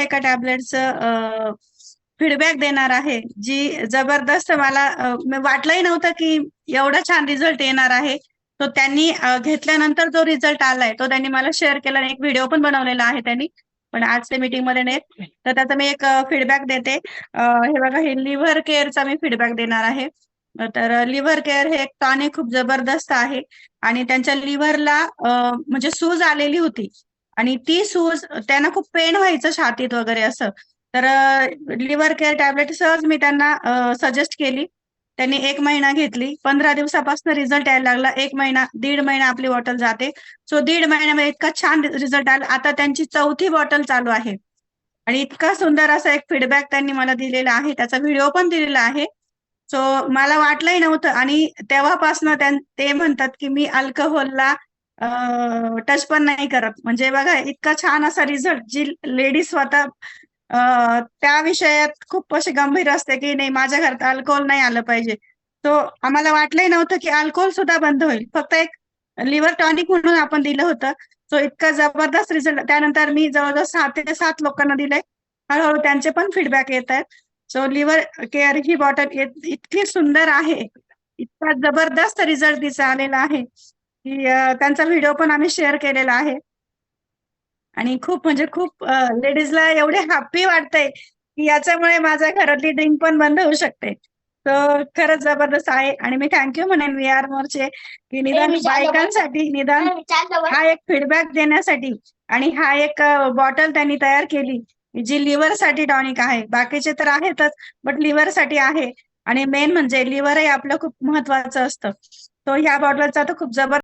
एका टॅबलेटचं फीडबॅक देणार आहे जी जबरदस्त मला वाटलंही नव्हतं की एवढा छान रिझल्ट येणार आहे. तो त्यांनी घेतल्यानंतर जो रिझल्ट आलाय तो त्यांनी मला शेअर केला आणि एक व्हिडिओ पण बनवलेला आहे त्यांनी. पण आजच्या मीटिंगमध्ये मीटिंगमध्ये तर त्याचा मी एक फीडबॅक देते. हे बघा हे लिव्हर केअरचा मी फीडबॅक देणार आहे. तर लिव्हर केअर हे एक टॉनिक खूप जबरदस्त आहे. आणि त्यांच्या लिव्हरला म्हणजे सूज आलेली होती. आणि ती सूज त्यांना खूप पेन व्हायचं छातीत वगैरे असं. तर लिव्हर केअर टॅबलेट सहज मी त्यांना सजेस्ट केली. त्यांनी एक महिना घेतली. पंधरा दिवसापासून रिझल्ट यायला लागला. एक महिना दीड महिना आपली बॉटल जाते. सो दीड महिन्यामध्ये इतका छान रिझल्ट आला. आता त्यांची चौथी बॉटल चालू आहे. आणि इतका सुंदर असा एक फीडबॅक त्यांनी मला दिलेला आहे. त्याचा व्हिडिओ पण दिलेला आहे. सो मला वाटलंही नव्हतं. आणि तेव्हापासून त्यां ते म्हणतात की मी अल्कोहोलला टच पण नाही करत. म्हणजे बघा इतका छान असा रिझल्ट जी लेडीज स्वतः त्या विषयात खूप असे गंभीर असते की नाही माझ्या घरात अल्कोहोल नाही आलं पाहिजे. तो आम्हाला वाटलंही नव्हतं की अल्कोहोल सुद्धा बंद होईल. फक्त एक लिव्हर टॉनिक म्हणून आपण दिलं होतं. सो इतका जबरदस्त रिझल्ट त्यानंतर मी जवळजवळ सहा ते सात लोकांना दिलंय. हळूहळू त्यांचे पण फीडबॅक येत आहेत. सो लिव्हर केअर ही बॉटल इतकी सुंदर आहे. इतका जबरदस्त रिझल्ट तिचा आलेला आहे. की त्यांचा व्हिडिओ पण आम्ही शेअर केलेला आहे. आणि खूप म्हणजे खूप लेडीजला एवढे हॅप्पी वाटतंय की याच्यामुळे माझ्या घरातली ड्रिंक पण बंद होऊ शकते. तर खरंच जबरदस्त आहे. आणि मी थँक्यू म्हणेन व्ही आर मोरचे की निदान. बायकांसाठी निदान हा एक फीडबॅक देण्यासाठी आणि हा एक बॉटल त्यांनी तयार केली जी लिव्हरसाठी टॉनिक आहे. बाकीचे तर आहेतच बट लिव्हरसाठी आहे. आणि मेन म्हणजे लिव्हरही आपलं खूप महत्वाचं असतं. तो ह्या बॉटलचा तर खूप जबर